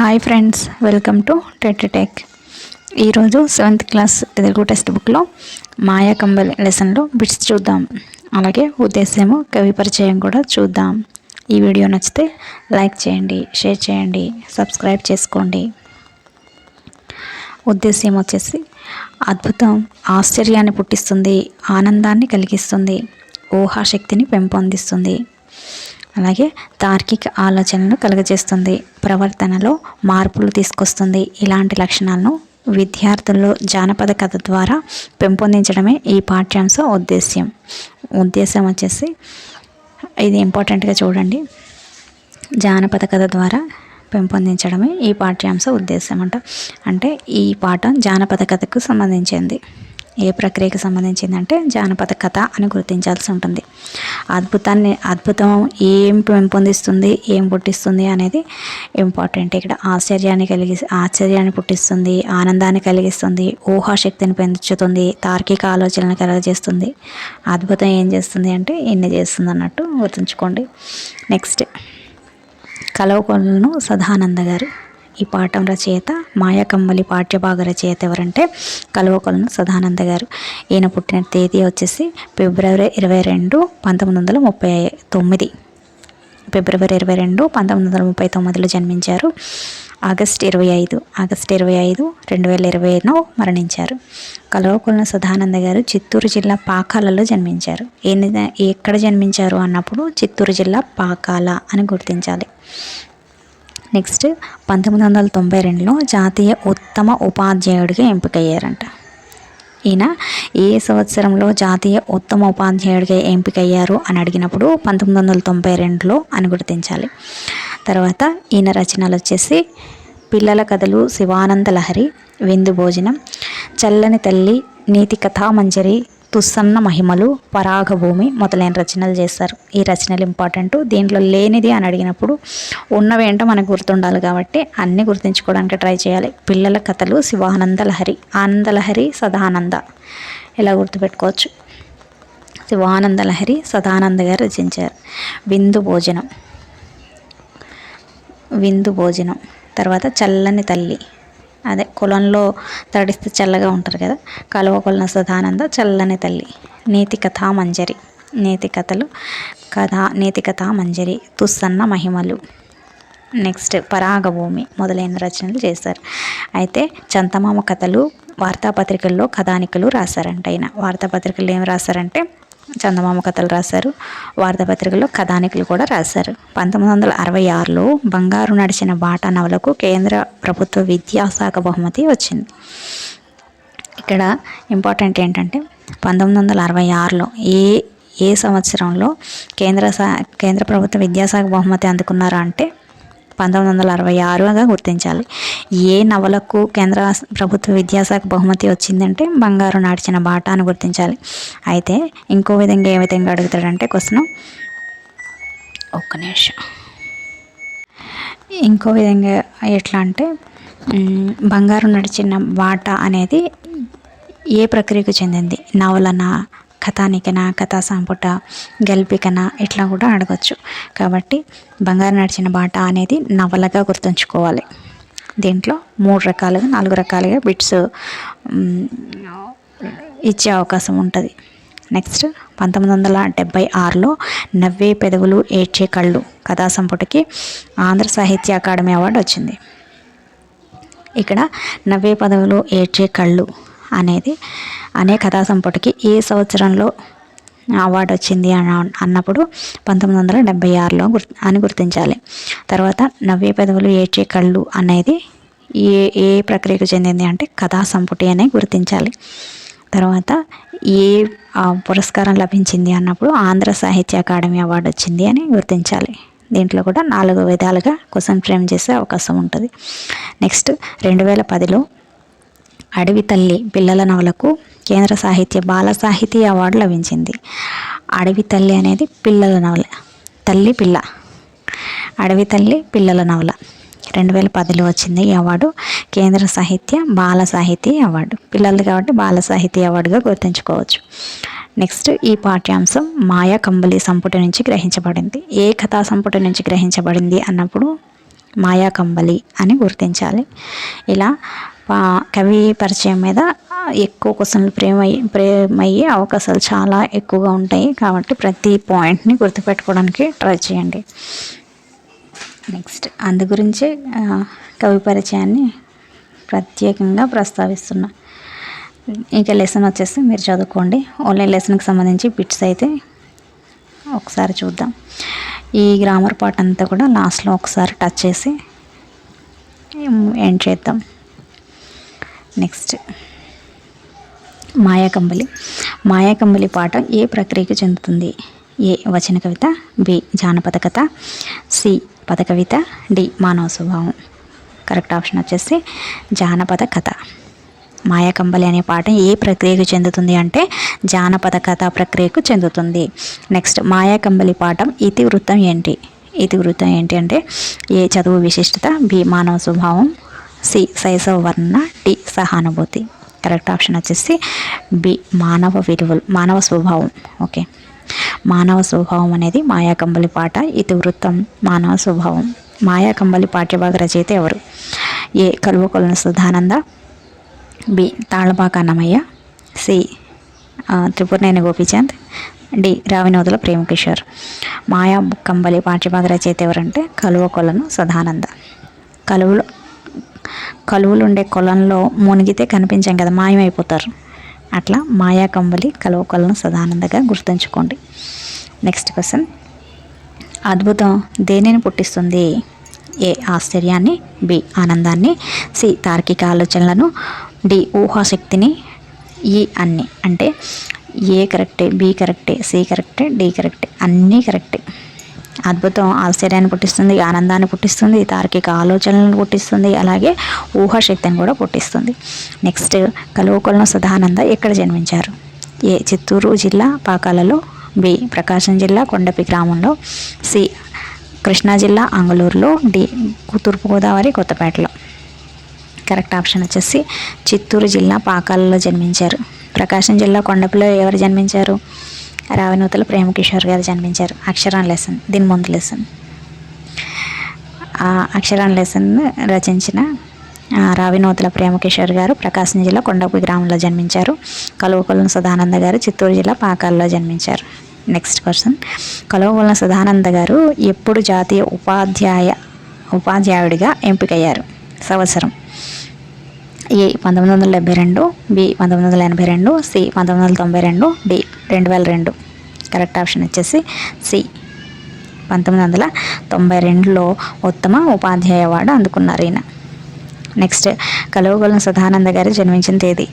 Hi friends welcome to TET tech ఈరోజు seventh class Telugu text బుక్లో మాయా కంబల్ లెసన్లో బిట్స్ చూద్దాం. అలాగే ఉద్దేశ్యము కవి పరిచయం కూడా చూద్దాం. ఈ వీడియో నచ్చితే లైక్ చేయండి షేర్ చేయండి సబ్స్క్రైబ్ చేసుకోండి. ఉద్దేశ్యం వచ్చేసి అద్భుతం ఆశ్చర్యాన్ని పుట్టిస్తుంది ఆనందాన్ని కలిగిస్తుంది ఊహాశక్తిని పెంపొందిస్తుంది. అలాగే తార్కిక ఆలోచనను కలుగజేస్తుంది. ప్రవర్తనలో మార్పులు తీసుకొస్తుంది. ఇలాంటి లక్షణాలను విద్యార్థుల్లో జానపద కథ ద్వారా పెంపొందించడమే ఈ పాఠ్యాంశ ఉద్దేశ్యం. ఉద్దేశం వచ్చేసి ఇది ఇంపార్టెంట్గా చూడండి. జానపద కథ ద్వారా పెంపొందించడమే ఈ పాఠ్యాంశ ఉద్దేశం అంట అంటే ఈ పాఠం జానపద కథకు సంబంధించింది. ఏ ప్రక్రియకు సంబంధించిందంటే జానపద కథ అని గుర్తించాల్సి ఉంటుంది. అద్భుతాన్ని అద్భుతం ఏం పెంపొందిస్తుంది ఏం పుట్టిస్తుంది అనేది ఇంపార్టెంట్. ఇక్కడ ఆశ్చర్యాన్ని కలిగి ఆశ్చర్యాన్ని పుట్టిస్తుంది ఆనందాన్ని కలిగిస్తుంది ఊహాశక్తిని పెంచుతుంది తార్కిక ఆలోచనలు కలగజేస్తుంది. అద్భుతం ఏం చేస్తుంది అంటే ఎన్ని చేస్తుంది అన్నట్టు గుర్తుంచుకోండి. నెక్స్ట్ కలవకొలను సదానంద గారు. ఈ పాఠం రచయిత మాయాకమ్మలి పాఠ్యభాగ రచయిత ఎవరంటే కలువకొలను సదానంద గారు. ఈయన పుట్టిన తేదీ వచ్చేసి ఫిబ్రవరి ఇరవై రెండు పంతొమ్మిది వందల ముప్పై తొమ్మిది. ఫిబ్రవరి ఇరవై రెండు పంతొమ్మిది వందల ముప్పై తొమ్మిదిలో జన్మించారు. ఆగస్ట్ ఇరవై ఐదు ఆగస్ట్ ఇరవై ఐదు రెండు వేల ఇరవైలో మరణించారు. కలవకొలను సదానంద గారు చిత్తూరు జిల్లా పాకాలలో జన్మించారు. ఎక్కడ జన్మించారు అన్నప్పుడు చిత్తూరు జిల్లా పాకాల అని గుర్తించాలి. నెక్స్ట్ పంతొమ్మిది వందల తొంభై రెండులో జాతీయ ఉత్తమ ఉపాధ్యాయుడిగా ఎంపికయ్యారంట. ఈయన ఏ సంవత్సరంలో జాతీయ ఉత్తమ ఉపాధ్యాయుడిగా ఎంపికయ్యారు అని అడిగినప్పుడు పంతొమ్మిది వందల తొంభై రెండులో అని గుర్తించాలి. తర్వాత ఈయన రచనలు వచ్చేసి పిల్లల కథలు శివానంద లహరి విందు భోజనం చల్లని తల్లి నీతి కథామంజరి తుస్సన్న మహిమలు పరాగభూమి మొదలైన రచనలు చేస్తారు. ఈ రచనలు ఇంపార్టెంట్ దీంట్లో లేనిది అని అడిగినప్పుడు ఉన్నవి మనకు గుర్తుండాలి కాబట్టి అన్నీ గుర్తుంచుకోవడానికి ట్రై చేయాలి. పిల్లల కథలు శివానంద లహరి ఆనంద లహరి సదానంద. ఇలా గుర్తుపెట్టుకోవచ్చు? శివానంద లహరి సదానంద గారు రచించారు. విందు భోజనం. విందు భోజనం. తర్వాత చల్లని తల్లి. అదే కులంలో తడిస్తే చల్లగా ఉంటారు కదా కలువ కొలన సదానంద చల్లని తల్లి. నీతి కథా మంజరి. నీతి కథలు కథ నీతి కథా మంజరి తుస్సన్న మహిమలు. నెక్స్ట్ పరాగభూమి మొదలైన రచనలు చేశారు. అయితే చంతమామ కథలు వార్తాపత్రికల్లో కథానికలు రాశారంట ఆయన వార్తాపత్రికలు ఏం రాశారంటే చందమామ కథలు రాశారు. వార్తాపత్రికల్లో కథానికలు కూడా రాశారు. పంతొమ్మిది వందల అరవై ఆరులో బంగారు నడిచిన బాట నవలకు కేంద్ర ప్రభుత్వ విద్యాశాఖ బహుమతి వచ్చింది. ఇక్కడ ఇంపార్టెంట్ ఏంటంటే పంతొమ్మిది వందల అరవై ఆరులో ఏ ఏ సంవత్సరంలో కేంద్ర సా కేంద్ర ప్రభుత్వ విద్యాశాఖ బహుమతి అందుకున్నారా అంటే పంతొమ్మిది వందల అరవై ఆరుగా గుర్తించాలి. ఏ నవలకు కేంద్ర ప్రభుత్వ విద్యాశాఖ బహుమతి వచ్చిందంటే బంగారు నాడిచిన బాట అని గుర్తించాలి. అయితే ఇంకో విధంగా ఏ విధంగా అడుగుతాడంటే క్వశ్చన్ ఒక్క నిమిషం. ఇంకో విధంగా ఎట్లా అంటే బంగారు నడిచిన బాట అనేది ఏ ప్రక్రియకు చెందింది? నవలన కథానికన కథా సంపుట గల్పికన ఇట్లా కూడా అడగచ్చు. కాబట్టి బంగారు నడిచిన బాట అనేది నవలగా గుర్తుంచుకోవాలి. దీంట్లో మూడు రకాలుగా నాలుగు రకాలుగా బిట్స్ ఇచ్చే అవకాశం ఉంటుంది. నెక్స్ట్ పంతొమ్మిది వందల డెబ్బై ఆరులో నవ్వే పెదవులు ఏడ్చే కళ్ళు కథా సంపుటికి ఆంధ్ర సాహిత్య అకాడమీ అవార్డు వచ్చింది. ఇక్కడ నవ్వే పదవులు ఏడ్చే కళ్ళు అనేది అనే కథా సంపుటికి ఏ సంవత్సరంలో అవార్డు వచ్చింది అని అన్నప్పుడు పంతొమ్మిది వందల డెబ్బై ఆరులో గుర్ అని గుర్తించాలి. తర్వాత నవ్వే పెదవులు ఏడ్చే కళ్ళు అనేది ఏ ఏ ప్రక్రియకు చెందింది అంటే కథా సంపుటి అనే గుర్తించాలి. తర్వాత ఏ పురస్కారం లభించింది అన్నప్పుడు ఆంధ్ర సాహిత్య అకాడమీ అవార్డు వచ్చింది అని గుర్తించాలి. దీంట్లో కూడా నాలుగు విధాలుగా క్వశ్చన్ ఫ్రేమ్ చేసే అవకాశం ఉంటుంది. నెక్స్ట్ రెండు వేల పదిలో అడవి తల్లి పిల్లల నవలకు కేంద్ర సాహిత్య బాల సాహితీ అవార్డు లభించింది. అడవి తల్లి అనేది పిల్లల నవల. తల్లి పిల్ల. అడవి తల్లి పిల్లల నవల. రెండు వేల పదిలో వచ్చింది ఈ అవార్డు. కేంద్ర సాహిత్య బాల సాహితీ అవార్డు. పిల్లలు కాబట్టి బాల సాహితీ అవార్డుగా గుర్తుంచుకోవచ్చు. నెక్స్ట్ ఈ పాఠ్యాంశం మాయా కంబలి సంపుటి నుంచి గ్రహించబడింది. ఏ కథా సంపుటి నుంచి గ్రహించబడింది అన్నప్పుడు మాయా కంబలి అని గుర్తించాలి. ఇలా కవి పరిచయం మీద ఎక్కువ క్వశ్చన్లు ప్రేమ ప్రేమయ్యే అవకాశాలు చాలా ఎక్కువగా ఉంటాయి. కాబట్టి ప్రతి పాయింట్ని గుర్తుపెట్టుకోవడానికి ట్రై చేయండి. నెక్స్ట్ అందు గురించి కవి పరిచయాన్ని ప్రత్యేకంగా ప్రస్తావిస్తున్నా. ఇంకా లెసన్ వచ్చేసి మీరు చదువుకోండి. ఓన్లీ లెసన్కి సంబంధించి బిట్స్ అయితే ఒకసారి చూద్దాం. ఈ గ్రామర్ పార్ట్ అంతా కూడా లాస్ట్లో ఒకసారి టచ్ చేసి ఎండ్ చేద్దాం. నెక్స్ట్ మాయాకంబలి మాయాకంబలి పాట ఏ ప్రక్రియకు చెందుతుంది? ఏ వచన కవిత బి జానపద కథ సి పద కవిత డి మానవ స్వభావం. కరెక్ట్ ఆప్షన్ వచ్చేసి జానపద కథ. మాయాకంబలి అనే పాట ఏ ప్రక్రియకు చెందుతుంది అంటే జానపద కథ ప్రక్రియకు చెందుతుంది. నెక్స్ట్ మాయాకంబలి పాఠం ఇతివృత్తం ఏంటి? ఇతివృత్తం ఏంటి అంటే ఏ చదువు విశిష్టత బి మానవ స్వభావం సి శైశవ వర్ణ టి సహానుభూతి. కరెక్ట్ ఆప్షన్ వచ్చేసి బి మానవ విలువలు మానవ స్వభావం. ఓకే. మానవ స్వభావం అనేది మాయాకంబలి పాట ఇతివృత్తం మానవ స్వభావం. మాయాకంబలి పాఠ్యభాగ రచయిత ఎవరు? A Kaluvakolanu Sudhananda. B Talapaka Annamayya. C Tripuraneni Gopichand. D Ravinothula Premakishore. మాయా కంబలి పాఠ్యభాగ రచయిత ఎవరంటే కలువ కొలను సదానంద కలువులు కలువులు ఉండే కొలంలో మునిగితే కనిపించాం కదా మాయమైపోతారు. అట్లా మాయా కంబలి కలువ కొలను సదానందగా గుర్తుంచుకోండి. నెక్స్ట్ క్వశ్చన్ అద్భుతం దేనిని పుట్టిస్తుంది? ఏ. ఆశ్చర్యాన్ని బి. ఆనందాన్ని సి. తార్కిక ఆలోచనలను డి. ఊహాశక్తిని ఈ. అన్ని. అంటే ఏ కరెక్టే బి కరెక్టే సి కరెక్టే డి కరెక్టే అన్నీ కరెక్టే. అద్భుతం ఆశ్చర్యాన్ని పుట్టిస్తుంది ఆనందాన్ని పుట్టిస్తుంది తార్కిక ఆలోచనలను పుట్టిస్తుంది అలాగే ఊహాశక్తిని కూడా పుట్టిస్తుంది. నెక్స్ట్ కలువకొలను సదానంద ఎక్కడ జన్మించారు? ఏ చిత్తూరు జిల్లా పాకాలలో బి ప్రకాశం జిల్లా కొండపి గ్రామంలో సి కృష్ణా జిల్లా అంగళూరులో డి తూర్పుగోదావరి కొత్తపేటలో. కరెక్ట్ ఆప్షన్ వచ్చేసి చిత్తూరు జిల్లా పాకాలలో జన్మించారు. ప్రకాశం జిల్లా కొండపిలో ఎవరు జన్మించారు? రావినూతల ప్రేమకిషోర్ గారు జన్మించారు. అక్షరాన్ లెసన్ దీని ముందు లెసన్. అక్షరాన్ లెసన్ రచించిన రావినూతల ప్రేమకిషోర్ గారు ప్రకాశం జిల్లా కొండపు గ్రామంలో జన్మించారు. కలువకొలను సదానంద గారు చిత్తూరు జిల్లా పాకాల్లో జన్మించారు. నెక్స్ట్ క్వశ్చన్ కలువకొలను సదానంద గారు ఎప్పుడు జాతీయ ఉపాధ్యాయ ఉపాధ్యాయుడిగా ఎంపికయ్యారు. సంవత్సరం. ఏ పంతొమ్మిది వందల డెబ్బై రెండు బి పంతొమ్మిది వందల ఎనభై రెండు సి పంతొమ్మిది వందల తొంభై రెండు డి రెండు వేల రెండు. కరెక్ట్ ఆప్షన్ వచ్చేసి సి. పంతొమ్మిది వందల తొంభై రెండులో ఉత్తమ ఉపాధ్యాయ అవార్డు అందుకున్నారు ఈయన. నెక్స్ట్ కలువగొలను సదానంద గారు జన్మించిన తేదీ.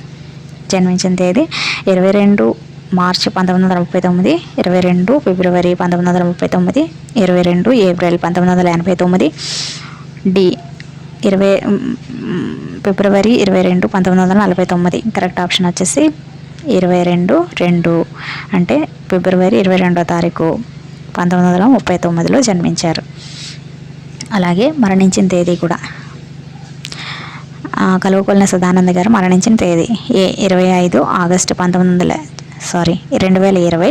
జన్మించిన తేదీ ఇరవై రెండు మార్చి పంతొమ్మిది వందల ముప్పై తొమ్మిది ఇరవై రెండు ఫిబ్రవరి పంతొమ్మిది వందల ముప్పై తొమ్మిది ఇరవై రెండు ఏప్రిల్ పంతొమ్మిది వందల ఎనభై తొమ్మిది డి ఇరవై ఫిబ్రవరి ఇరవై రెండు పంతొమ్మిది వందల నలభై తొమ్మిది. కరెక్ట్ ఆప్షన్ వచ్చేసి ఇరవై రెండు రెండు అంటే ఫిబ్రవరి ఇరవై రెండో తారీఖు పంతొమ్మిది వందల ముప్పై తొమ్మిదిలో జన్మించారు. అలాగే మరణించిన తేదీ కూడా. కలువకొల్లిన సదానంద గారు మరణించిన తేదీ ఏ ఇరవై ఐదు ఆగస్టు పంతొమ్మిది వందల సారీ రెండు వేల ఇరవై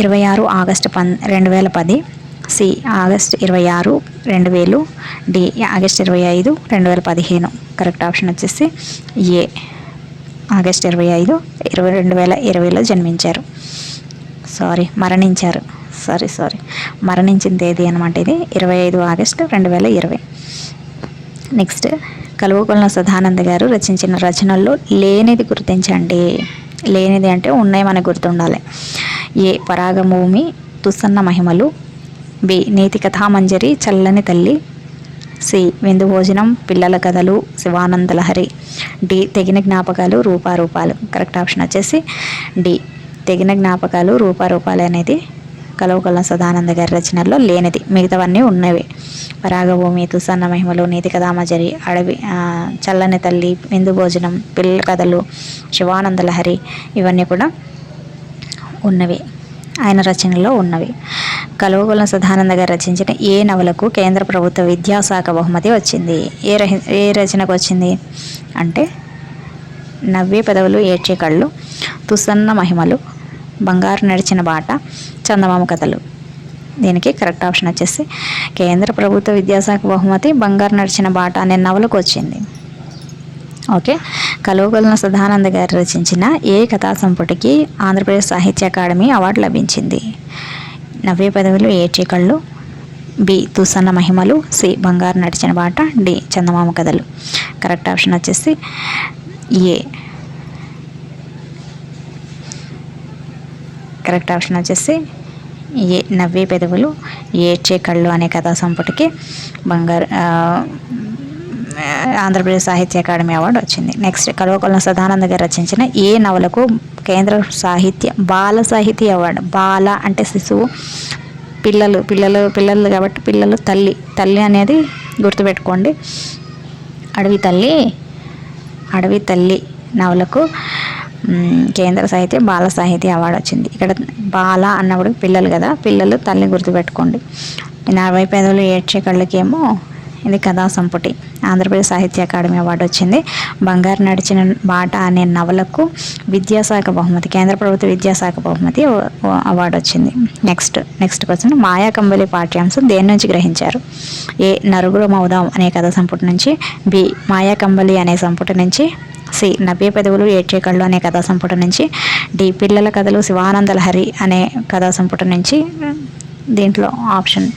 ఇరవై ఆరు ఆగస్టు పన్ రెండు వేల పది సి ఆగస్ట్ ఇరవై ఆరు రెండు వేలు డి ఆగస్ట్ ఇరవై ఐదు రెండు వేల పదిహేను. కరెక్ట్ ఆప్షన్ వచ్చేసి ఏ ఆగస్ట్ ఇరవై ఐదు ఇరవై రెండు వేల ఇరవైలో జన్మించారు. సారీ మరణించారు. Sorry sorry. మరణించిన తేదీ అనమాట ఇది? ఇరవై ఐదు ఆగస్టు రెండు వేల ఇరవై. నెక్స్ట్ కలువకొల్ల సదానంద గారు రచించిన రచనల్లో లేనిది గుర్తించండి. లేనిది అంటే ఉన్నాయి మనకు గుర్తుండాలి. ఏ పరాగభూమి తుసన్న మహిమలు బి. నీతి కథామంజరి చల్లని తల్లి. సి. విందు భోజనం పిల్లల కథలు శివానంద లహరి డి. తెగిన జ్ఞాపకాలు రూపారూపాలు. కరెక్ట్ ఆప్షన్ వచ్చేసి డి. తెగిన జ్ఞాపకాలు రూపారూపాలు అనేది కలవకొల్ల సదానంద గారి రచనల్లో లేనిది. మిగతావన్నీ ఉన్నవి. పరాగభూమి తుసన్న మహిమలు నీతి కథామజరి అడవి చల్లని తల్లి విందు భోజనం పిల్లల కథలు శివానంద లహరి ఇవన్నీ కూడా ఉన్నవి. ఆయన రచనలో ఉన్నవి. కలువగొల సదానంద గారు రచించిన ఏ నవలకు కేంద్ర ప్రభుత్వ విద్యాశాఖ బహుమతి వచ్చింది? ఏ రహ ఏ రచనకు వచ్చింది? అంటే నవ్వే పెదవులు ఏడ్చే కళ్ళు తుసన్న మహిమలు బంగారు నడిచిన బాట చందమామ కథలు. దీనికి కరెక్ట్ ఆప్షన్ వచ్చేసి కేంద్ర ప్రభుత్వ విద్యాశాఖ బహుమతి బంగారు నడిచిన బాట అనే నవలకు వచ్చింది. ఓకే. కలువగొలిన సదానంద గారు రచించిన ఏ కథా సంపుటికి ఆంధ్రప్రదేశ్ సాహిత్య అకాడమీ అవార్డు లభించింది. నవ్వే పదవులు ఏ చీకళ్ళు బి తుసన్న మహిమలు సి బంగారు నడిచిన బాట డి చందమామ కథలు. కరెక్ట్ ఆప్షన్ వచ్చేసి ఏ. కరెక్ట్ ఆప్షన్ వచ్చేసి ఏ. నవ్వే పెదవులు ఏడ్చే కళ్ళు అనే కథా సంపుటికి బంగారు ఆంధ్రప్రదేశ్ సాహిత్య అకాడమీ అవార్డు వచ్చింది. నెక్స్ట్ కల్వకొల్ల సదానంద గారు రచించిన ఏ నవలకు కేంద్ర సాహిత్య బాల సాహిత్య అవార్డు. బాల అంటే శిశువు పిల్లలు పిల్లలు పిల్లలు కాబట్టి పిల్లలు తల్లి తల్లి అనేది గుర్తుపెట్టుకోండి. అడవి తల్లి అడవి తల్లి నవలకు కేంద్ర సాహిత్య బాల సాహిత్య అవార్డు వచ్చింది. ఇక్కడ బాల అన్నప్పుడు పిల్లలు కదా పిల్లలు తల్లి గుర్తుపెట్టుకోండి. నలభై పేదలు ఏడ్చే కళ్ళకేమో ఇది కథా సంపుటి. ఆంధ్రప్రదేశ్ సాహిత్య అకాడమీ అవార్డు వచ్చింది. బంగారు నడిచిన బాట అనే నవలకు విద్యాశాఖ బహుమతి కేంద్ర ప్రభుత్వ విద్యాశాఖ బహుమతి అవార్డు వచ్చింది. Next next question. మాయా కంబలి పాఠ్యాంశం దేని నుంచి గ్రహించారు? ఏ. నరుగురు మౌదాం అనే కథ సంపుటి నుంచి బి. మాయా కంబలి అనే సంపుటి నుంచి సి. నవ్య పెదవులు ఏడ్చే కళ్ళు అనే కథా సంపుటి నుంచి డి. పిల్లల కథలు శివానంద లహరి అనే కథా సంపుటి నుంచి దీంట్లో ఆప్షన్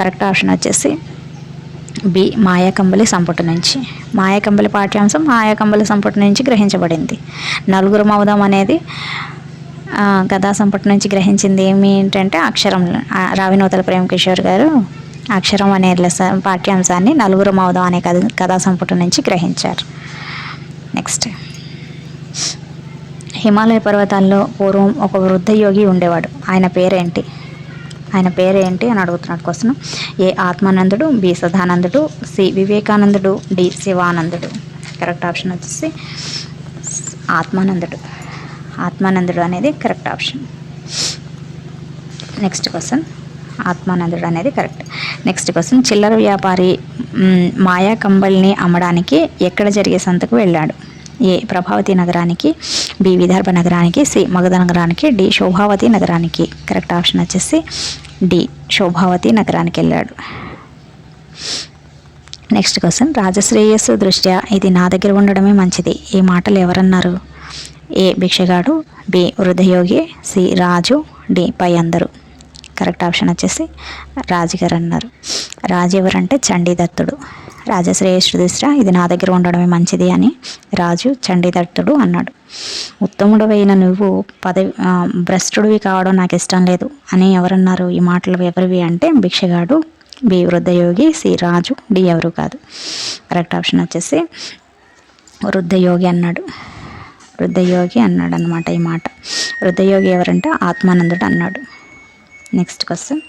కరెక్ట్ ఆప్షన్ వచ్చేసి బి మాయాకంబలి సంపుటి నుంచి. మాయాకంబలి పాఠ్యాంశం మాయాకంబలి సంపుటి నుంచి గ్రహించబడింది. నలుగురు మౌదం అనేది కథా సంపుటి నుంచి గ్రహించింది ఏమి ఏంటంటే అక్షరం రావినూతల ప్రేమ కిషోర్ గారు అక్షరం అనే పాఠ్యాంశాన్ని నలుగురు మౌదం అనే కథ కథా సంపుటి నుంచి గ్రహించారు. నెక్స్ట్. హిమాలయ పర్వతాల్లో పూర్వం ఒక వృద్ధ యోగి ఉండేవాడు. ఆయన పేరేంటి? ఆయన పేరేంటి అని అడుగుతున్నాడు క్వశ్చన్. ఏ ఆత్మానందుడు బి సదానందుడు సి వివేకానందుడు డి శివానందుడు. కరెక్ట్ ఆప్షన్ వచ్చేసి ఆత్మానందుడు. ఆత్మానందుడు అనేది కరెక్ట్ ఆప్షన్ నెక్స్ట్ క్వశ్చన్ ఆత్మానందుడు అనేది కరెక్ట్ నెక్స్ట్ క్వశ్చన్ చిల్లర వ్యాపారి మాయా కంబల్ని అమ్మడానికి ఎక్కడ జరిగే సంతకు వెళ్ళాడు? ఏ ప్రభావతి నగరానికి బి విదర్భ నగరానికి సి మగధ నగరానికి డి శోభావతి నగరానికి. కరెక్ట్ ఆప్షన్ వచ్చేసి డి శోభావతి నగరానికి వెళ్ళాడు. నెక్స్ట్ క్వశ్చన్ రాజశ్రేయస్సు దృష్ట్యా ఇది నా దగ్గర ఉండడమే మంచిది. ఈ మాటలు ఎవరన్నారు? ఏ భిక్షగాడు బి వృద్ధయోగి సి రాజు డి పై అందరు. కరెక్ట్ ఆప్షన్ వచ్చేసి రాజుగారు అన్నారు. రాజు ఎవరంటే చండీదత్తుడు రాజశ్రేయశ్వరు ఇది నా దగ్గర ఉండడమే మంచిది అని రాజు చండీదత్తుడు అన్నాడు. ఉత్తముడవైన నువ్వు పదవి భ్రష్టుడివి కావడం నాకు ఇష్టం లేదు అని ఎవరన్నారు? ఈ మాటలు ఎవరివి అంటే భిక్షగాడు బి వృద్ధయోగి సి రాజు డి ఎవరు కాదు. కరెక్ట్ ఆప్షన్ వచ్చేసి వృద్ధయోగి అన్నాడు. వృద్ధయోగి అన్నాడు అనమాట ఈ మాట. వృద్ధయోగి ఎవరంటే ఆత్మానందుడు అన్నాడు. నెక్స్ట్ క్వశ్చన్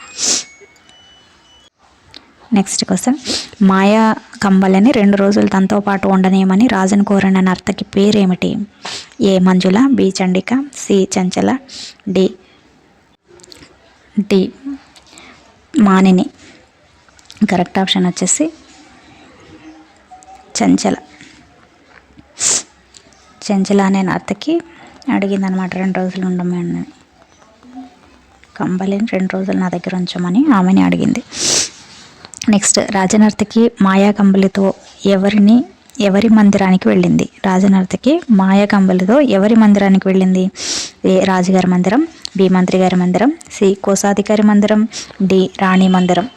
నెక్స్ట్ క్వశ్చన్ మాయా కంబలని రెండు రోజులు తనతో పాటు ఉండనేమని రాజును కోరిన నర్తకి పేరేమిటి? A. Manjula B. Chandika C. Chanchala D. D. Manini. Correct option వచ్చేసి చంచల. చంచల అనే నర్తకి అడిగిందనమాట రెండు రోజులు ఉండమని. కంబలిని రెండు రోజులు నా దగ్గర ఉంచమని ఆమెని అడిగింది. నెక్స్ట్ రాజనర్తకి మాయా కంబలితో ఎవరిని ఎవరి మందిరానికి వెళ్ళింది? రాజనర్తకి మాయా కంబలితో ఎవరి మందిరానికి వెళ్ళింది? ఏ రాజుగారి మందిరం బి మంత్రి గారి మందిరం సి కోశాధికారి మందిరం డి రాణి మందిరం.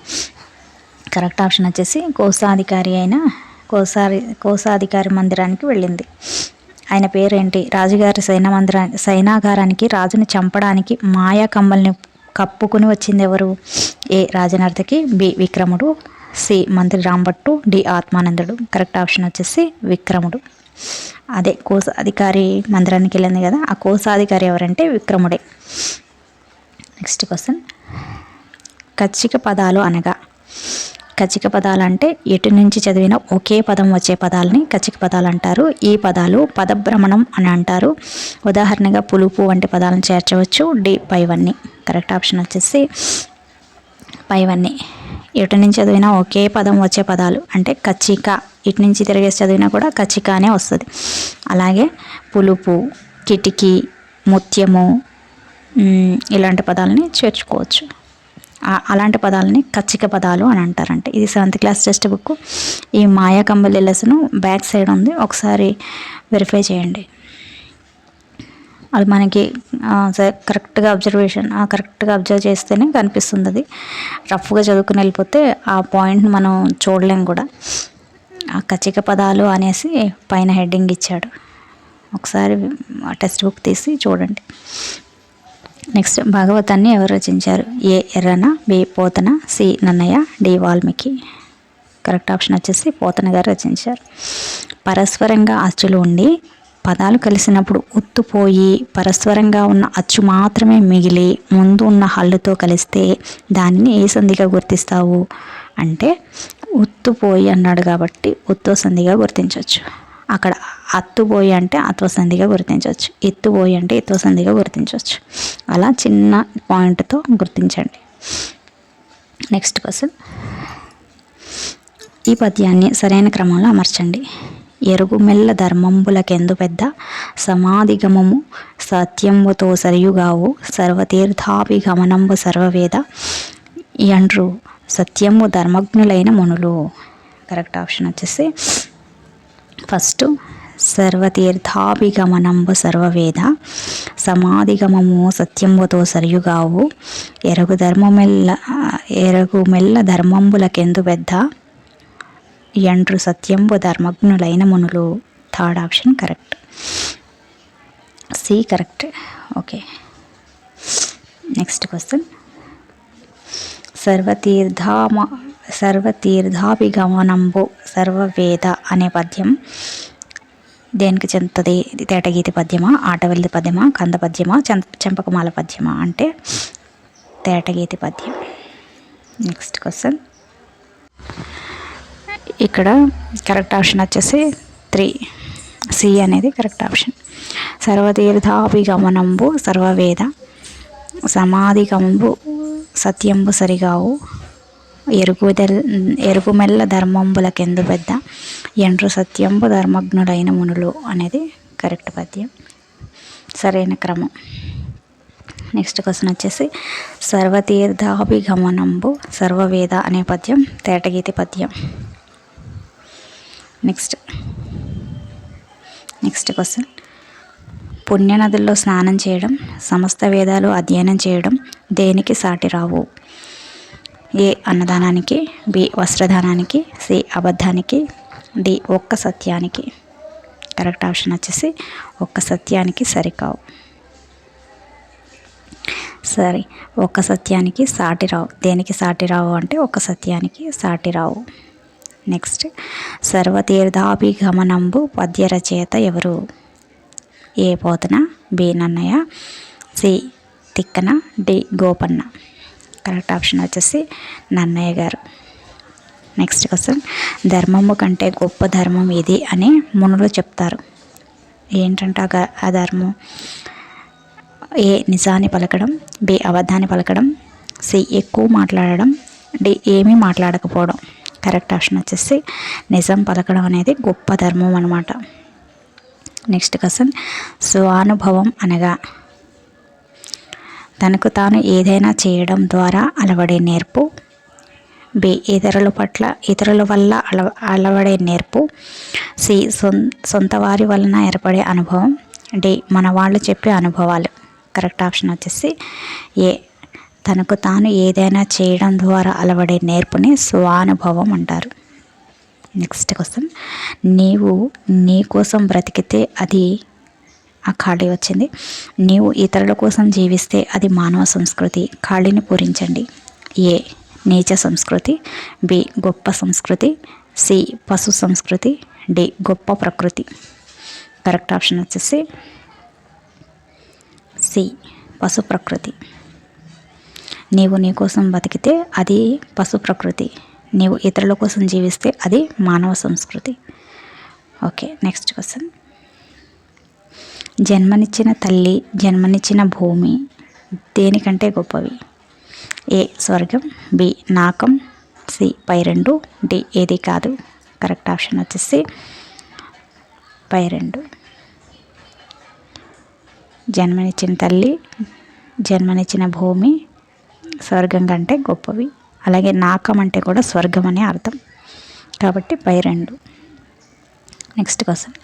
కరెక్ట్ ఆప్షన్ వచ్చేసి కోశాధికారి అయిన కోసారి కోశాధికారి మందిరానికి వెళ్ళింది. ఆయన పేరేంటి? రాజుగారి సైన మందిరా సైనాగారానికి రాజుని చంపడానికి మాయా కంబల్ని కప్పుకుని వచ్చింది ఎవరు? ఏ రాజనర్తకి బి విక్రముడు సి మంత్రి రాంభట్టు డి ఆత్మానందుడు. కరెక్ట్ ఆప్షన్ వచ్చేసి విక్రముడు. అదే కోశాధికారి మందిరానికి వెళ్ళింది కదా ఆ కోశాధికారి ఎవరంటే విక్రముడే. నెక్స్ట్ క్వశ్చన్ కచ్చిక పదాలు అనగా కచిక పదాలు అంటే ఎటు నుంచి చదివిన ఒకే పదం వచ్చే పదాలని కచిక పదాలు అంటారు ఈ పదాలు పదభ్రమణం అని అంటారు. ఉదాహరణగా పులుపు వంటి పదాలను చేర్చవచ్చు. డి పైవన్నీ. కరెక్ట్ ఆప్షన్ వచ్చేసి పైవన్నీ. ఎటు నుంచి చదివినా ఒకే పదం వచ్చే పదాలు అంటే కచ్చిక ఇటు నుంచి తిరిగేసి చదివినా కూడా కచ్చిక అనే వస్తుంది. అలాగే పులుపు కిటికీ ముత్యము ఇలాంటి పదాలని చేర్చుకోవచ్చు. అలాంటి పదాలని కచ్చిక పదాలు అని అంటారంట. ఇది సెవెంత్ క్లాస్ టెక్స్ట్ బుక్. ఈ మాయా కంబలి లెసను బ్యాక్ సైడ్ ఉంది. ఒకసారి వెరిఫై చేయండి. అది మనకి కరెక్ట్గా అబ్జర్వేషన్ కరెక్ట్గా అబ్జర్వ్ చేస్తేనే కనిపిస్తుంది అది. రఫ్గా చదువుకుని వెళ్ళిపోతే ఆ పాయింట్ని మనం చూడలేం కూడా. ఆ కచ్చిక పదాలు అనేసి పైన హెడ్డింగ్ ఇచ్చాడు. ఒకసారి టెక్స్ట్ బుక్ తీసి చూడండి. నెక్స్ట్ భాగవతాన్ని ఎవరు రచించారు? A Errana B Potana C Nannayya D Valmiki. Correct option వచ్చేసి పోతన గారు రచించారు. పరస్పరంగా అచ్చులు ఉండి పదాలు కలిసినప్పుడు ఉత్తుపోయి పరస్పరంగా ఉన్న అచ్చు మాత్రమే మిగిలి ముందు ఉన్న హల్లుతో కలిస్తే దానిని ఏ సంధిగా గుర్తిస్తావు? అంటే ఉత్తుపోయి అన్నాడు కాబట్టి ఉత్తో సంధిగా గుర్తించవచ్చు అక్కడ అత్తుబోయి అంటే అత్వసంధిగా గుర్తించవచ్చు. ఎత్తుబోయి అంటే ఎత్తువసంధిగా గుర్తించవచ్చు. అలా చిన్న పాయింట్తో గుర్తించండి. నెక్స్ట్ క్వశ్చన్ ఈ పద్యాన్ని సరైన క్రమంలో అమర్చండి. ఎరుగుమెల్ల ధర్మంబులకెందు పెద్ద సమాధిగమము సత్యంబుతో సరియుగావు సర్వతీర్థాభిగమనంబు సర్వవేద ఎండ్రు సత్యము ధర్మజ్ఞులైన మునులు. కరెక్ట్ ఆప్షన్ వచ్చేసి ఫస్ట్ సర్వతీర్థాభిగమనంబు సర్వవేద సమాధిగమము సత్యంబుతో సరియుగావు. ఎరగు ధర్మమెల్ల ఎరగు మెల్ల ధర్మంబులకెందు పెద్ద ఎండ్రు సత్యంబు ధర్మజ్ఞులైన మునులు. Third option correct. C correct. Okay. Next question. సర్వతీర్థామ సర్వతీర్థాభిగమనంబు సర్వవేద అనే పద్యం. దేనికి చెందుతుంది తేటగీతి పద్యమా? ఆటవల్లి పద్యమా? కంద పద్యమా చెంపకమాల పద్యమా? అంటే తేటగీతి పద్యం. నెక్స్ట్ క్వశ్చన్ ఇక్కడ కరెక్ట్ ఆప్షన్ వచ్చేసి త్రీ సి అనేది కరెక్ట్ ఆప్షన్ సర్వతీర్థాభిగమనంబు సర్వవేద. సమాధిగంబు సత్యంబు సరిగావు. ఎరుగుదెల్ ఎరుగుమెల్ల ధర్మంబులకెందు పెద్ద ఎండ్రు సత్యంబు ధర్మజ్ఞుడైన మునులు అనేది కరెక్ట్ పద్యం. సరైన క్రమం. నెక్స్ట్ క్వశ్చన్ వచ్చేసి సర్వతీర్థాభిగమనంబు సర్వవేద అనే పద్యం తేటగీతి పద్యం. Next next question. పుణ్యనదుల్లో స్నానం చేయడం సమస్త వేదాలు అధ్యయనం చేయడం దేనికి సాటి రావు ఏ అన్నదానానికి బి వస్త్రదానానికి సి అబద్ధానికి డి ఒక్క సత్యానికి. కరెక్ట్ ఆప్షన్ వచ్చేసి ఒక్క సత్యానికి సరికావు. సరే ఒక్క సత్యానికి సాటిరావు. దేనికి సాటిరావు అంటే ఒక్క సత్యానికి సాటిరావు. నెక్స్ట్ నెక్స్ట్ సర్వతీర్థాభిగమనంబు పద్య రచయిత ఎవరు? A Potana B Nannayya C Tikkana D Gopanna. Correct option వచ్చేసి నన్నయ్య గారు. Next question. ధర్మము కంటే గొప్ప ధర్మం ఇది అని మునులు చెప్తారు. ఏంటంటే ఆ ధర్మం? ఏ నిజాన్ని పలకడం బి అబద్ధాన్ని పలకడం సి ఎక్కువ మాట్లాడడం డి ఏమీ మాట్లాడకపోవడం. కరెక్ట్ ఆప్షన్ వచ్చేసి నిజం పలకడం అనేది గొప్ప ధర్మం అనమాట నెక్స్ట్ క్వశ్చన్. స్వానుభవం అనగా తనకు తాను ఏదైనా చేయడం ద్వారా అలవడే నేర్పు. బి. ఇతరుల పట్ల ఇతరుల వల్ల అల అలవడే నేర్పు. సి సొంత వారి వలన ఏర్పడే అనుభవం. డి. మన వాళ్ళు చెప్పే అనుభవాలు. కరెక్ట్ ఆప్షన్ వచ్చేసి ఏ. తనకు తాను ఏదైనా చేయడం ద్వారా అలవడే నేర్పుని స్వానుభవం అంటారు. Next question. నీవు నీ కోసం బ్రతికితే అది ఆ ఖాళీ వచ్చింది. నీవు ఇతరుల కోసం జీవిస్తే అది మానవ సంస్కృతి. ఖాళీని పూరించండి. ఏ నీచ సంస్కృతి. బి గొప్ప సంస్కృతి. సి పశు సంస్కృతి. డి గొప్ప ప్రకృతి. కరెక్ట్ ఆప్షన్ వచ్చేసి సి పశు ప్రకృతి. నీవు నీ కోసం బతికితే అది పశు ప్రకృతి. నీవు ఇతరుల కోసం జీవిస్తే అది మానవ సంస్కృతి. Okay next question. జన్మనిచ్చిన తల్లి జన్మనిచ్చిన భూమి దేనికంటే గొప్పవి? ఏ స్వర్గం బి నాకం సి పై రెండు డి ఏది కాదు. కరెక్ట్ ఆప్షన్ వచ్చేసి పై రెండు జన్మనిచ్చిన తల్లి జన్మనిచ్చిన భూమి స్వర్గం కంటే గొప్పవి. అలాగే నాకం అంటే కూడా స్వర్గం అనే అర్థం. కాబట్టి పై రెండు నెక్స్ట్ క్వశ్చన్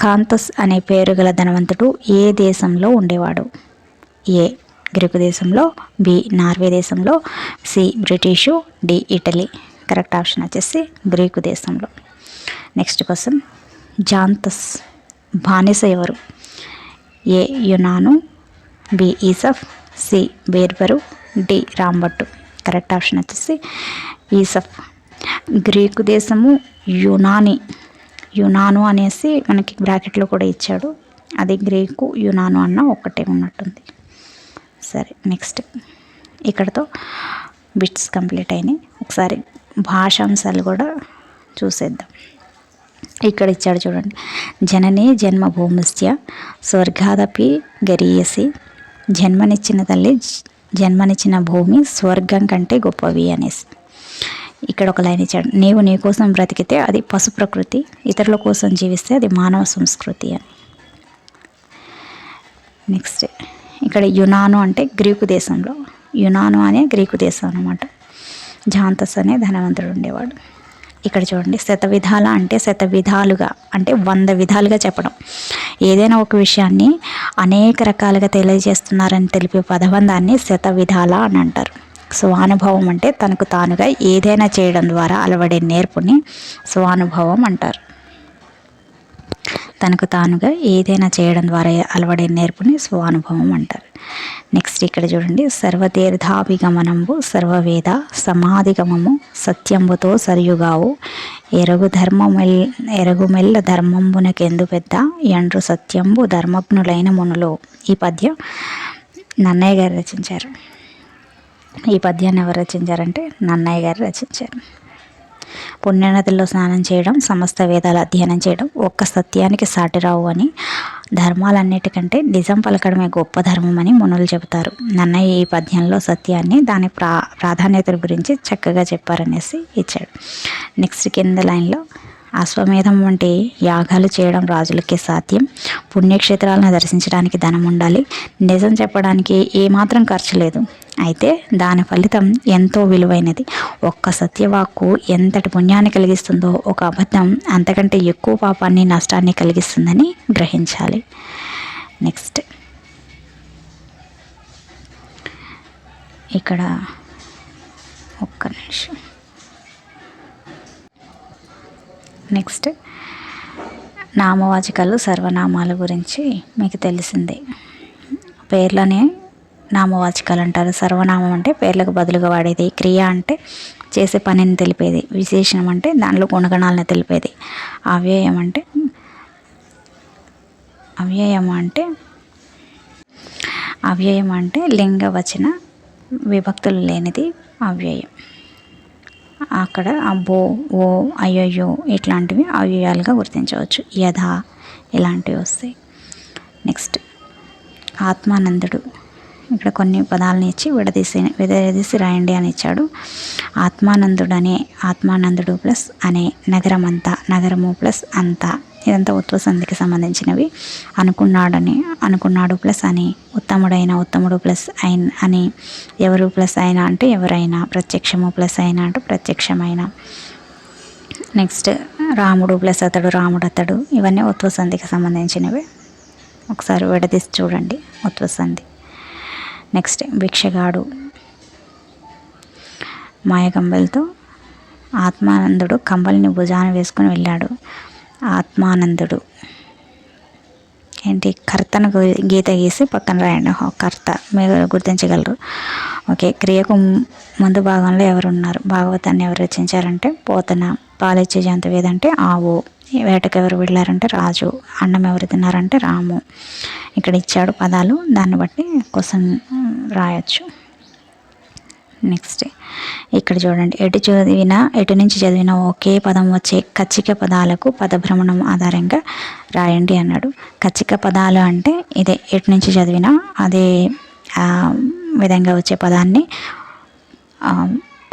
కాంతస్ అనే పేరు గల ధనవంతుడు ఏ దేశంలో ఉండేవాడు? ఏ గ్రీకు దేశంలో బి నార్వే దేశంలో C British D Italy. Correct option వచ్చేసి గ్రీకు దేశంలో. నెక్స్ట్ క్వశ్చన్ జాంతస్ బానిస ఎవరు? ఏ యునాను. B Aesop. సి బేర్బరు. డి రాంబట్టు కరెక్ట్ ఆప్షన్ వచ్చేసి ఈసఫ్. గ్రీకు దేశము యునాని. యునాను అనేసి మనకి బ్రాకెట్లో కూడా ఇచ్చాడు. అది గ్రీకు యునాను అన్న ఒక్కటే ఉన్నట్టుంది. సరే నెక్స్ట్. ఇక్కడతో బిట్స్ కంప్లీట్ అయినాయి. ఒకసారి భాషాంశాలు కూడా చూసేద్దాం. ఇక్కడ ఇచ్చాడు చూడండి. జననే జన్మభూమిస్య స్వర్గాదపి గరీయసి. జన్మనిచ్చిన తల్లి జన్మనిచ్చిన భూమి స్వర్గం కంటే గొప్పవి అనేసి. ఇక్కడ ఒక లైన్ ఇచ్చాడు. నీవు నీ కోసం బ్రతికితే అది పశు ప్రకృతి ఇతరుల కోసం జీవిస్తే అది మానవ సంస్కృతి అని. నెక్స్ట్ ఇక్కడ యునాను అంటే గ్రీకు దేశంలో. యునాను అనే గ్రీకు దేశం అనమాట జాంతస్ అనే ధనవంతుడు ఉండేవాడు. ఇక్కడ చూడండి శత విధాల అంటే శత విధాలుగా అంటే వంద విధాలుగా చెప్పడం. ఏదైనా ఒక విషయాన్ని అనేక రకాలుగా తెలియజేస్తున్నారని తెలిపే పదబంధాన్ని శత విధాల అని అంటారు. స్వానుభవం అంటే తనకు తానుగా ఏదైనా చేయడం ద్వారా అలవడే నేర్పుని స్వానుభవం అంటారు. తనకు తానుగా ఏదైనా చేయడం ద్వారా అలవడే నేర్పుని స్వానుభవం అంటారు. నెక్స్ట్ ఇక్కడ చూడండి. సర్వతీర్థాభిగమనంబు సర్వవేద సమాధిగమము సత్యంబుతో సరియుగావు. ఎరుగు ధర్మమెల్ ఎరుగుమెల్ల ధర్మంబునకెందు పెద్ద ఎండ్రు సత్యంబు ధర్మజ్ఞులైన మునులు. ఈ పద్యం నన్నయ్య గారు రచించారు. ఈ పద్యాన్ని ఎవరు రచించారంటే నన్నయ్య గారు రచించారు. పుణ్యనదుల్లో స్నానం చేయడం సమస్త వేదాలు అధ్యయనం చేయడం ఒక్క సత్యానికి సాటిరావు అని. ధర్మాలన్నిటికంటే నిజం పలకడమే గొప్ప ధర్మం అని మునులు చెబుతారు. నన్నయ్య ఈ పద్యంలో సత్యాన్ని దాని ప్రా ప్రాధాన్యతల గురించి చక్కగా చెప్పారనేసి ఇచ్చాడు. నెక్స్ట్ కింద లైన్లో అశ్వమేధం వంటి యాగాలు చేయడం రాజులకే సాధ్యం. పుణ్యక్షేత్రాలను దర్శించడానికి ధనం ఉండాలి. నిజం చెప్పడానికి ఏమాత్రం ఖర్చు లేదు. అయితే దాని ఫలితం ఎంతో విలువైనది. ఒక్క సత్యవాక్కు ఎంతటి పుణ్యాన్ని కలిగిస్తుందో ఒక అబద్ధం అంతకంటే ఎక్కువ పాపాన్ని నష్టాన్ని కలిగిస్తుందని గ్రహించాలి. నెక్స్ట్. ఇక్కడ ఒక్క నిమిషం. నెక్స్ట్ నామవాచకాలు సర్వనామాల గురించి మీకు తెలిసిందే. పేర్లనే నామవాచకాలు అంటారు. సర్వనామం అంటే పేర్లకు బదులుగా వాడేది. క్రియ అంటే చేసే పనిని తెలిపేది. విశేషణం అంటే దానిలో గుణగణాలను తెలిపేది. అవ్యయం అంటే అవ్యయం అంటే అవ్యయం అంటే లింగవచన విభక్తులు లేనిది అవ్యయం. అక్కడ అబ్బో ఓ అయ్యయ్యో ఇట్లాంటివి అవ్యయాలుగా గుర్తించవచ్చు. యథ ఇలాంటివి వస్తాయి నెక్స్ట్ ఆత్మానందుడు. ఇక్కడ కొన్ని పదాలను ఇచ్చి విడదీసి విడదీసి రాయండి అని ఇచ్చాడు. ఆత్మానందుడు అనే ఆత్మానందుడు ప్లస్ అనే నగరం అంతా నగరము ప్లస్ అంతా. ఇదంతా ఉత్వ సంధికి సంబంధించినవి. అనుకున్నాడని అనుకున్నాడు ప్లస్ అని ఉత్తముడైన ఉత్తముడు ప్లస్ అయిన అని ఎవరు ప్లస్ అయినా అంటే ఎవరైనా ప్రత్యక్షము ప్లస్ అయినా అంటే ప్రత్యక్షమైన. నెక్స్ట్ రాముడు ప్లస్ అతడు రాముడు అతడు ఇవన్నీ ఉత్వ సంధికి సంబంధించినవి. ఒకసారి విడదీసి చూడండి ఉత్వ సంధి. నెక్స్ట్ భిక్షగాడు. మాయకంబలతో ఆత్మానందుడు కంబల్ని భుజాన వేసుకుని వెళ్ళాడు. ఆత్మానందుడు. ఏంటి? కర్తను గీత గీసి పక్కన రాయండి. కర్త. మీరు గుర్తించగలరు. ఓకే క్రియకు ముందు భాగంలో ఎవరు ఉన్నారు భాగవతాన్ని ఎవరు రచించారంటే పోతన. పాలిచ్చే జంతువేదంటే ఆవు. వేటకు ఎవరు వెళ్ళారంటే రాజు. అన్నం ఎవరు తిన్నారంటే రాము. ఇక్కడ ఇచ్చాడు పదాలు. దాన్ని బట్టి క్వశ్చన్ రాయొచ్చు. నెక్స్ట్ ఇక్కడ చూడండి. ఎటు చదివినా ఎటు నుంచి చదివినా ఒకే పదం వచ్చే కచ్చిక పదాలకు పదభ్రమణం ఆధారంగా రాయండి అన్నాడు. కచ్చిక పదాలు అంటే ఇదే. ఎటు నుంచి చదివినా అదే విధంగా వచ్చే పదాన్ని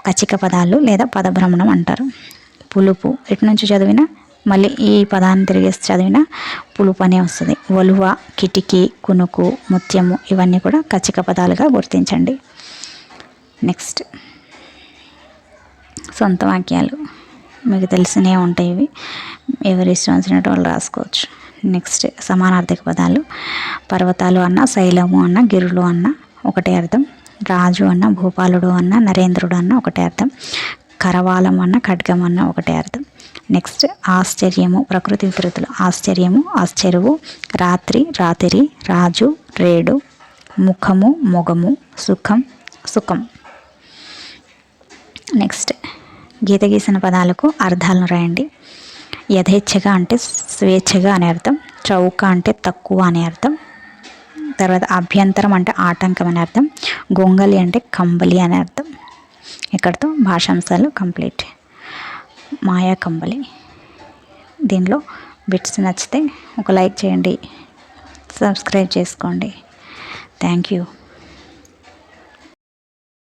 కచ్చిక పదాలు లేదా పదభ్రమణం అంటారు. పులుపు. ఎటు నుంచి చదివినా మళ్ళీ ఈ పదాన్ని తిరిగి చదివిన పులుపు అనే వస్తుంది. ఒలువ కిటికీ కునుకు ముత్యము ఇవన్నీ కూడా కచ్చిక పదాలుగా గుర్తించండి. నెక్స్ట్. సొంత వాక్యాలు. మీకు తెలిసినవి ఉంటాయి ఇవి. ఎవరి ఇష్టం వచ్చినట్టు వాళ్ళు రాసుకోవచ్చు. నెక్స్ట్ సమానార్థక పదాలు. పర్వతాలు అన్న శైలము అన్న గిరులు అన్న ఒకటే అర్థం. రాజు అన్న భూపాలుడు అన్న నరేంద్రుడు అన్న ఒకటే అర్థం. కరవాలం అన్న ఖడ్గం అన్న ఒకటే అర్థం. నెక్స్ట్ ఆశ్చర్యము ప్రకృతి వికృతులు ఆశ్చర్యము ఆశ్చర్యవు. రాత్రి రాత్రి రాజు రేడు. ముఖము మొగము సుఖం సుఖం. నెక్స్ట్. గీత గీసిన పదాలకు అర్థాలను రాయండి. యథేచ్ఛగా అంటే స్వేచ్ఛగా అనే అర్థం చౌక అంటే తక్కువ అనే అర్థం తర్వాత అభ్యంతరం అంటే ఆటంకం అనే అర్థం గొంగలి అంటే కంబలి అనే అర్థం. ఇక్కడితో భాషాంశాలు కంప్లీట్. మాయా కంబలి. దీనిలో బిట్స్ నచ్చితే ఒక లైక్ చేయండి సబ్స్క్రైబ్ చేసుకోండి. Thank you.